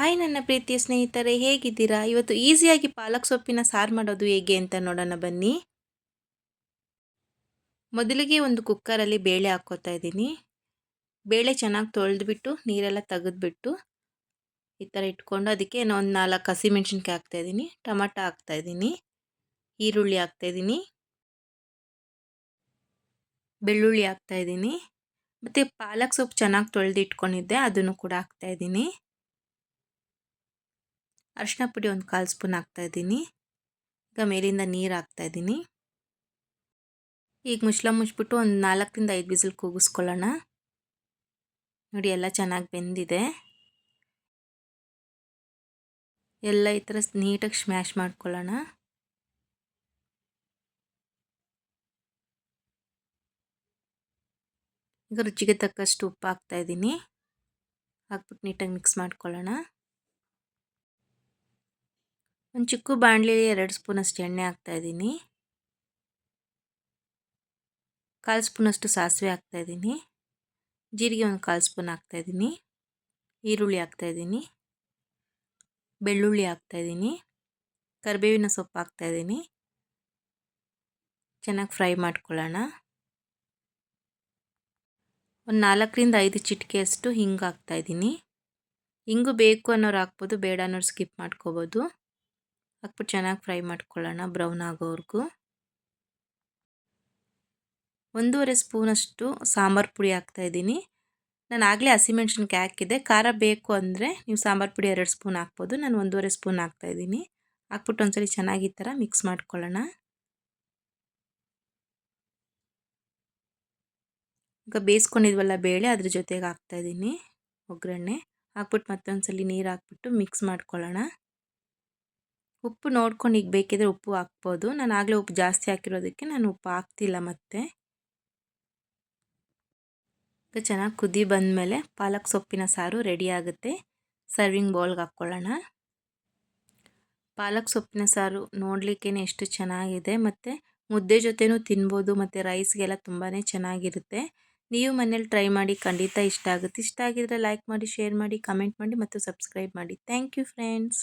Hi ನನ್ನ ಪ್ರೀತಿಯ ಸ್ನೇಹಿತರೆ, ಹೇಗಿದ್ದೀರಾ? ಇವತ್ತು ಈಸಿಯಾಗಿ ಪಾಲಕ್ ಸೊಪ್ಪಿನ ಸಾರು ಮಾಡೋದು ಹೇಗೆ ಅಂತ ನೋಡೋಣ ಬನ್ನಿ. ಮೊದಲಿಗೆ ಒಂದು ಕುಕ್ಕರಲ್ಲಿ ಬೇಳೆ ಹಾಕ್ಕೋತಾ ಇದ್ದೀನಿ. ಬೇಳೆ ಚೆನ್ನಾಗಿ ತೊಳೆದ್ಬಿಟ್ಟು, ನೀರೆಲ್ಲ ತೆಗೆದ್ಬಿಟ್ಟು ಈ ಥರ ಇಟ್ಕೊಂಡು ಅದಕ್ಕೆ ಒಂದು ನಾಲ್ಕು ಹಸಿಮೆಣ್ಸಿನ್ಕಾಯಿ ಹಾಕ್ತಾಯಿದ್ದೀನಿ ಟೊಮಾಟೊ ಹಾಕ್ತಾಯಿದ್ದೀನಿ ಈರುಳ್ಳಿ ಹಾಕ್ತಾಯಿದ್ದೀನಿ ಬೆಳ್ಳುಳ್ಳಿ ಹಾಕ್ತಾಯಿದ್ದೀನಿ ಮತ್ತು ಪಾಲಕ್ ಸೊಪ್ಪು ಚೆನ್ನಾಗಿ ತೊಳೆದಿಟ್ಕೊಂಡಿದ್ದೆ, ಅದನ್ನು ಕೂಡ ಹಾಕ್ತಾಯಿದ್ದೀನಿ ಅರಿಶಿನ ಪುಡಿ ಒಂದು ಕಾಲು ಸ್ಪೂನ್ ಹಾಕ್ತಾಯಿದ್ದೀನಿ ಈಗ ಮೇಲಿಂದ ನೀರು ಹಾಕ್ತಾಯಿದ್ದೀನಿ ಈಗ ಮುಚ್ಚಳ ಮುಚ್ಚಿಬಿಟ್ಟು ಒಂದು ನಾಲ್ಕರಿಂದ ಐದು ಬಿಸಿಲು ಕೂಗಿಸ್ಕೊಳ್ಳೋಣ. ನೋಡಿ, ಎಲ್ಲ ಚೆನ್ನಾಗಿ ಬೆಂದಿದೆ. ಎಲ್ಲ ಈ ಥರ ನೀಟಾಗಿ ಸ್ಮ್ಯಾಶ್ ಮಾಡ್ಕೊಳ್ಳೋಣ. ಈಗ ರುಚಿಗೆ ತಕ್ಕಷ್ಟು ಉಪ್ಪು ಹಾಕ್ತಾಯಿದ್ದೀನಿ ಹಾಕ್ಬಿಟ್ಟು ನೀಟಾಗಿ ಮಿಕ್ಸ್ ಮಾಡ್ಕೊಳ್ಳೋಣ. ಒಂದು ಚಿಕ್ಕ ಬಾಣಲಿಲಿ ಎರಡು ಸ್ಪೂನಷ್ಟು ಎಣ್ಣೆ ಹಾಕ್ತಾಯಿದ್ದೀನಿ ಕಾಲು ಸ್ಪೂನಷ್ಟು ಸಾಸಿವೆ ಹಾಕ್ತಾಯಿದ್ದೀನಿ ಜೀರಿಗೆ ಒಂದು ಕಾಲು ಸ್ಪೂನ್ ಹಾಕ್ತಾಯಿದ್ದೀನಿ ಈರುಳ್ಳಿ ಹಾಕ್ತಾಯಿದ್ದೀನಿ ಬೆಳ್ಳುಳ್ಳಿ ಹಾಕ್ತಾಯಿದ್ದೀನಿ ಕರಿಬೇವಿನ ಸೊಪ್ಪು ಹಾಕ್ತಾಯಿದ್ದೀನಿ ಚೆನ್ನಾಗಿ ಫ್ರೈ ಮಾಡ್ಕೊಳ್ಳೋಣ. ಒಂದು ನಾಲ್ಕರಿಂದ ಐದು ಚಿಟಿಕೆಯಷ್ಟು ಹಿಂಗೆ ಹಾಕ್ತಾಯಿದ್ದೀನಿ ಹಿಂಗು ಬೇಕು ಅನ್ನೋರು ಹಾಕ್ಬೋದು, ಬೇಡ ಅನ್ನೋರು ಸ್ಕಿಪ್ ಮಾಡ್ಕೋಬೋದು. ಹಾಕ್ಬಿಟ್ಟು ಚೆನ್ನಾಗಿ ಫ್ರೈ ಮಾಡ್ಕೊಳ್ಳೋಣ ಬ್ರೌನ್ ಆಗೋವರೆಗೂ. ಒಂದೂವರೆ ಸ್ಪೂನಷ್ಟು ಸಾಂಬಾರು ಪುಡಿ ಹಾಕ್ತಾಯಿದ್ದೀನಿ ನಾನು ಆಗಲೇ ಹಸಿಮೆಣ್ಸಿನ್ಕಾಯಿ ಹಾಕಿದ್ದೆ. ಖಾರ ಬೇಕು ಅಂದರೆ ನೀವು ಸಾಂಬಾರು ಪುಡಿ ಎರಡು ಸ್ಪೂನ್ ಹಾಕ್ಬೋದು. ನಾನು ಒಂದೂವರೆ ಸ್ಪೂನ್ ಹಾಕ್ತಾಯಿದ್ದೀನಿ ಹಾಕ್ಬಿಟ್ಟು ಒಂದ್ಸರಿ ಚೆನ್ನಾಗಿ ಈ ಥರ ಮಿಕ್ಸ್ ಮಾಡ್ಕೊಳ್ಳೋಣ. ಈಗ ಬೇಯಿಸ್ಕೊಂಡಿದ್ವಲ್ಲ ಬೇಳೆ ಅದ್ರ ಜೊತೆಗೆ ಹಾಕ್ತಾಯಿದ್ದೀನಿ ಒಗ್ಗರಣೆ. ಹಾಕ್ಬಿಟ್ಟು ಮತ್ತೊಂದ್ಸಲಿ ನೀರು ಹಾಕ್ಬಿಟ್ಟು ಮಿಕ್ಸ್ ಮಾಡ್ಕೊಳ್ಳೋಣ. ಉಪ್ಪು ನೋಡ್ಕೊಂಡು ಈಗ ಬೇಕಿದ್ರೆ ಉಪ್ಪು ಹಾಕ್ಬೋದು. ನಾನು ಆಗಲೇ ಉಪ್ಪು ಜಾಸ್ತಿ ಹಾಕಿರೋದಕ್ಕೆ ನಾನು ಉಪ್ಪು ಹಾಕ್ತಿಲ್ಲ ಮತ್ತೆ. ಈಗ ಚೆನ್ನಾಗಿ ಕುದಿ ಬಂದಮೇಲೆ ಪಾಲಕ್ ಸೊಪ್ಪಿನ ಸಾರು ರೆಡಿ ಆಗುತ್ತೆ. ಸರ್ವಿಂಗ್ ಬೌಲ್ಗೆ ಹಾಕ್ಕೊಳ್ಳೋಣ. ಪಾಲಕ್ ಸೊಪ್ಪಿನ ಸಾರು ನೋಡಲಿಕ್ಕೇ ಎಷ್ಟು ಚೆನ್ನಾಗಿದೆ ಮತ್ತು ಮುದ್ದೆ ಜೊತೆನೂ ತಿನ್ಬೋದು ಮತ್ತು ರೈಸ್ಗೆಲ್ಲ ತುಂಬಾ ಚೆನ್ನಾಗಿರುತ್ತೆ. ನೀವು ಮನೇಲಿ ಟ್ರೈ ಮಾಡಿ ಖಂಡಿತ ಇಷ್ಟ ಆಗುತ್ತೆ. ಇಷ್ಟ ಆಗಿದ್ರೆ ಲೈಕ್ ಮಾಡಿ, ಶೇರ್ ಮಾಡಿ, ಕಮೆಂಟ್ ಮಾಡಿ ಮತ್ತು ಸಬ್ಸ್ಕ್ರೈಬ್ ಮಾಡಿ. Thank you friends.